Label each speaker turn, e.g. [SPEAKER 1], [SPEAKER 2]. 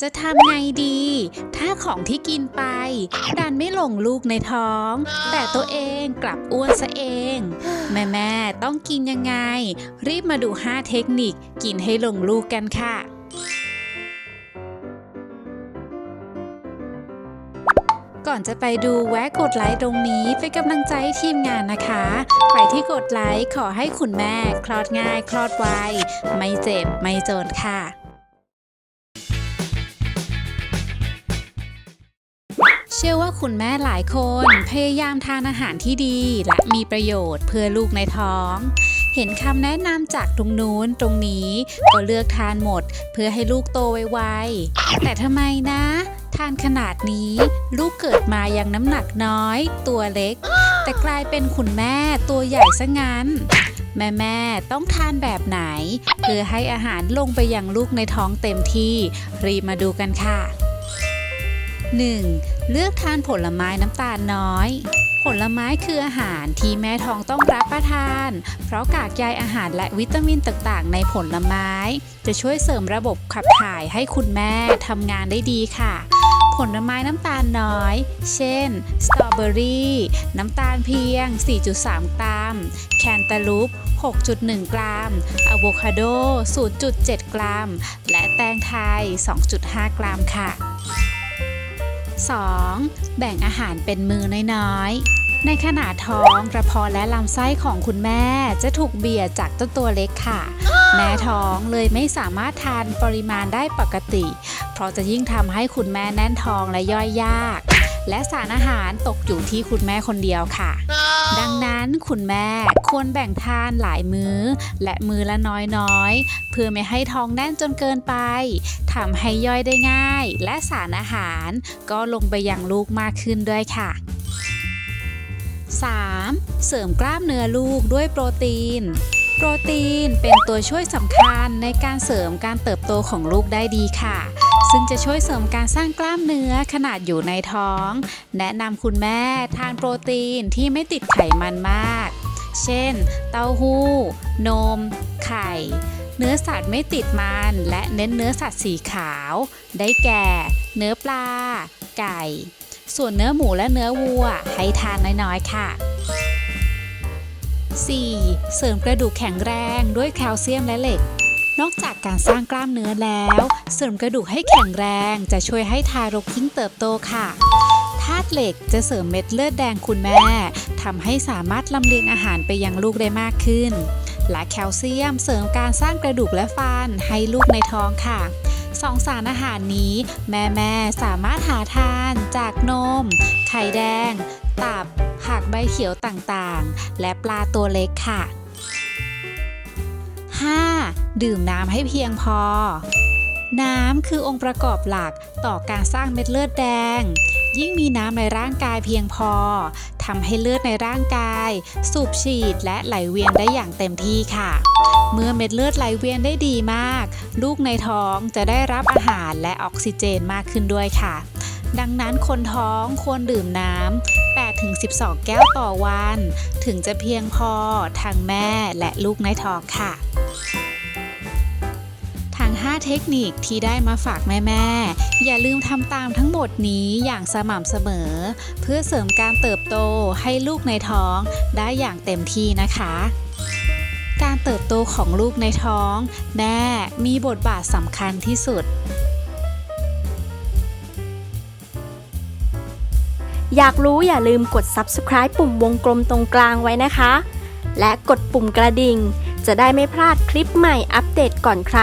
[SPEAKER 1] จะทำไงดี ถ้าของที่กินไป ดันไม่หลงลูกในท้อง แต่ตัวเองกลับอ้วนซะเอง แม่แม่ต้องกินยังไง รีบมาดู 5 เทคนิคกินให้หลงลูกกันค่ะก่อนจะไปดูแวะกดไลค์ตรงนี้เป็นกำลังใจให้ทีมงานนะคะ ใครที่กดไลค์ขอให้คุณแม่ คลอดง่าย คลอดไว ไม่เจ็บ ไม่จนค่ะ ชื่อว่าคุณแม่หลายคนพยายามทานอาหารที่ดีและมีประโยชน์เพื่อลูกในท้อง เห็นคำแนะนำจากตรงนู้นตรงนี้ก็เลือกทานหมด เพื่อให้ลูกโตไวๆ แต่ทำไมนะ ทานขนาดนี้ลูกเกิดมายังน้ำหนักน้อย ตัวเล็ก แต่กลายเป็นคุณแม่ตัวใหญ่ซะงั้น แม่แม่ต้องทานแบบไหน เพื่อให้อาหารลงไปยังลูกในท้องเต็มที่ รีมาดูกันค่ะ 1. เลือกทานผลไม้น้ำตาลน้อย ผลไม้คืออาหารที่แม่ท้องต้องรับประทาน เพราะกากใยอาหารและวิตามินต่างๆ ในผลไม้ จะช่วยเสริมระบบขับถ่ายให้คุณแม่ทำงานได้ดีค่ะ ผลไม้น้ำตาลน้อย เช่น สตรอเบอรี่ น้ำตาลเพียง 4.3 กรัม แคนตาลูป 6.1 กรัม อะโวคาโด 0.7 กรัม และแตงไทย 2.5 กรัมค่ะ 2. แบ่งอาหารเป็นมือน้อยๆ ในขณะท้องกระเพาะและลำไส้ของคุณแม่จะถูกเบียดจากต้นตัวเล็กค่ะ แม่ท้องเลยไม่สามารถทานปริมาณได้ปกติ เพราะจะยิ่งทำให้คุณแม่แน่นท้องและย่อยยาก และสารอาหารตกอยู่ที่คุณแม่คนเดียวค่ะดั งนั้นคุณแม่ควรแบ่งทานหลายมื้อ และมือละน้อยๆ เพื่อไม่ให้ท้องแน่นจนเกินไปทำให้ย่อยได้ง่าย และสารอาหารก็ลงไปยังลูกมากขึ้นด้วยค่ะ 3. เสริมกล้ามเนื้อลูกด้วยโปรตีน โปรตีนเป็นตัวช่วยสำคัญในการเสริมการเติบโตของลูกได้ดีค่ะ ซึ่งจะช่วยเสริมการสร้างกล้ามเนื้อขนาดอยู่ในท้อง แนะนำคุณแม่ทานโปรตีนที่ไม่ติดไขมันมาก เช่น เต้าหู้ นม ไข่ เนื้อสัตว์ไม่ติดมัน และเน้นเนื้อสัตว์สีขาว ได้แก่ เนื้อปลา ไก่ ส่วนเนื้อหมูและเนื้อวัว ให้ทานน้อยๆ ค่ะ 4. เสริมกระดูกแข็งแรงด้วยแคลเซียมและเหล็ก นอกจากการสร้างกล้ามเนื้อแล้ว เสริมกระดูกให้แข็งแรงจะช่วยให้ทารกยิ่งเติบโตค่ะธาตุเหล็กจะเสริมเม็ดเลือดแดงคุณแม่ทำให้สามารถลำเลียงอาหารไปยังลูกได้มากขึ้น และแคลเซียมเสริมการสร้างกระดูกและฟันให้ลูกในท้องค่ะสองสารอาหารนี้ แม่แม่สามารถหาทานจากนม ไข่แดง ตับ ผักใบเขียวต่างๆ และปลาตัวเล็กค่ะ 5. ดื่มน้ำให้เพียงพอ น้ำคือองค์ประกอบหลักต่อการสร้างเม็ดเลือดแดง ยิ่งมีน้ำในร่างกายเพียงพอทำให้เลือดในร่างกาย สูบฉีดและไหลเวียนได้อย่างเต็มที่ค่ะ เมื่อเม็ดเลือดไหลเวียนได้ดีมาก ลูกในท้องจะได้รับอาหารและออกซิเจนมากขึ้นด้วยค่ะ ดังนั้นคนท้องควรดื่มน้ำ8-12 แก้วต่อวัน ถึงจะเพียงพอทั้งแม่และลูกในท้องค่ะ 5 เทคนิคที่ได้มาฝากแม่ๆ อย่าลืมทำตามทั้งหมดนี้อย่างสม่ำเสมอ เพื่อเสริมการเติบโตให้ลูกในท้องได้อย่างเต็มที่นะคะการเติบโตของลูกในท้อง แม่มีบทบาทสำคัญที่สุด
[SPEAKER 2] อยากรู้อย่าลืมกด subscribe ปุ่มวงกลมตรงกลางไว้นะคะ และกดปุ่มกระดิ่ง จะได้ไม่พลาดคลิปใหม่อัปเดตก่อนใคร